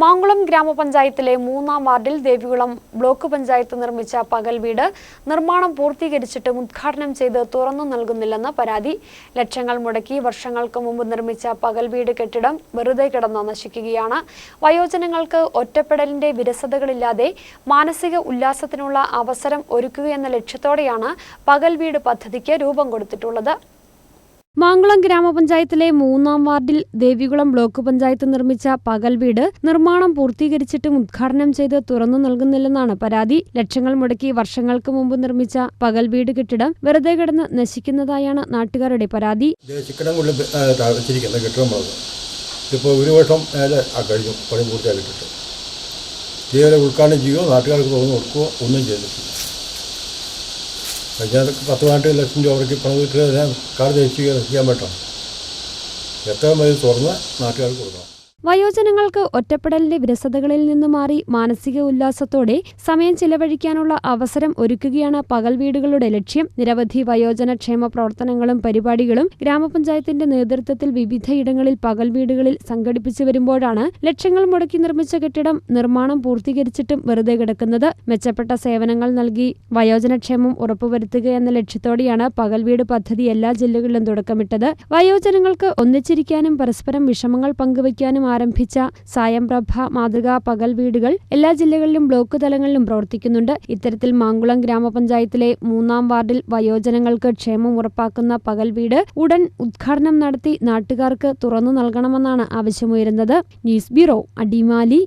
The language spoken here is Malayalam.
മാങ്കുളം ഗ്രാമപഞ്ചായത്തിലെ മൂന്നാം വാർഡിൽ ദേവികുളം ബ്ലോക്ക് പഞ്ചായത്ത് നിർമ്മിച്ച പകൽ വീട് നിർമ്മാണം പൂർത്തീകരിച്ചിട്ടും ഉദ്ഘാടനം ചെയ്ത് തുറന്നു നൽകുന്നില്ലെന്ന് പരാതി. ലക്ഷങ്ങൾ മുടക്കി വർഷങ്ങൾക്ക് മുമ്പ് നിർമ്മിച്ച പകൽ വീട് കെട്ടിടം വെറുതെ കിടന്ന് നശിക്കുകയാണ്. വയോജനങ്ങൾക്ക് ഒറ്റപ്പെടലിന്റെ വിരസതകളില്ലാതെ മാനസിക ഉല്ലാസത്തിനുള്ള അവസരം ഒരുക്കുകയെന്ന ലക്ഷ്യത്തോടെയാണ് പകൽ വീട് പദ്ധതിക്ക് രൂപം കൊടുത്തിട്ടുള്ളത്. മാങ്കുളം ഗ്രാമപഞ്ചായത്തിലെ മൂന്നാം വാർഡിൽ ദേവികുളം ബ്ലോക്ക് പഞ്ചായത്ത് നിർമ്മിച്ച പകൽ വീട് നിർമ്മാണം പൂർത്തീകരിച്ചിട്ടും ഉദ്ഘാടനം ചെയ്ത് തുറന്നു നൽകുന്നില്ലെന്നാണ് പരാതി. ലക്ഷങ്ങൾ മുടക്കി വർഷങ്ങൾക്ക് മുമ്പ് നിർമ്മിച്ച പകൽ വീട് കെട്ടിടം വെറുതെ കിടന്ന് നശിക്കുന്നതായാണ് നാട്ടുകാരുടെ പരാതി. ഇപ്പോൾ ഒരു വർഷം കഴിഞ്ഞു പണി പൂർത്തിയാക്കിയിട്ടുണ്ട്. ഇതേവരെ ഉദ്ഘാടനം ചെയ്യുകയോ നാട്ടുകാർക്ക് തുറന്നു കൊടുക്കുകയോ ഒന്നും ചെയ്തിട്ടില്ല. കഴിഞ്ഞ പത്ത് പതിനെട്ട് ലക്ഷം രൂപയ്ക്ക് പണം കിട്ടുക കാർഡ് ധരിച്ച് ചെയ്യാൻ പറ്റണം എത്രയും വരെ തുറന്ന് നാട്ടുകാർക്ക് കൊടുക്കണം. വയോജനങ്ങൾക്ക് ഒറ്റപ്പെടലിന്റെ വിരസതകളിൽ നിന്ന് മാറി മാനസിക ഉല്ലാസത്തോടെ സമയം ചിലവഴിക്കാനുള്ള അവസരം ഒരുക്കുകയാണ് പകൽ വീടുകളുടെ ലക്ഷ്യം. നിരവധി വയോജന ക്ഷേമ പ്രവർത്തനങ്ങളും പരിപാടികളും ഗ്രാമപഞ്ചായത്തിന്റെ നേതൃത്വത്തിൽ വിവിധയിടങ്ങളിൽ പകൽ വീടുകളിൽ സംഘടിപ്പിച്ചു വരുമ്പോഴാണ് ലക്ഷങ്ങൾ മുടക്കി നിർമ്മിച്ച കെട്ടിടം നിർമ്മാണം പൂർത്തീകരിച്ചിട്ടും വെറുതെ കിടക്കുന്നത്. മെച്ചപ്പെട്ട സേവനങ്ങൾ നൽകി വയോജനക്ഷേമം ഉറപ്പുവരുത്തുക എന്ന ലക്ഷ്യത്തോടെയാണ് പകൽ വീട് പദ്ധതി എല്ലാ ജില്ലകളിലും തുടക്കമിട്ടത്. വയോജനങ്ങൾക്ക് ഒന്നിച്ചിരിക്കാനും പരസ്പരം വിഷമങ്ങൾ പങ്കുവയ്ക്കാനും ആരംഭിച്ച സായംപ്രഭ മാതൃകാ പകൽ വീടുകൾ എല്ലാ ജില്ലകളിലും ബ്ലോക്ക് തലങ്ങളിലും പ്രവർത്തിക്കുന്നുണ്ട്. ഇത്തരത്തിൽ മാങ്കുളം ഗ്രാമപഞ്ചായത്തിലെ മൂന്നാം വാർഡിൽ വയോജനങ്ങൾക്ക് ക്ഷേമം ഉറപ്പാക്കുന്ന പകൽ വീട് ഉടൻ ഉദ്ഘാടനം നടത്തി നാട്ടുകാർക്ക് തുറന്നു നൽകണമെന്നാണ് ആവശ്യമുയരുന്നത്. News bureau Adimali.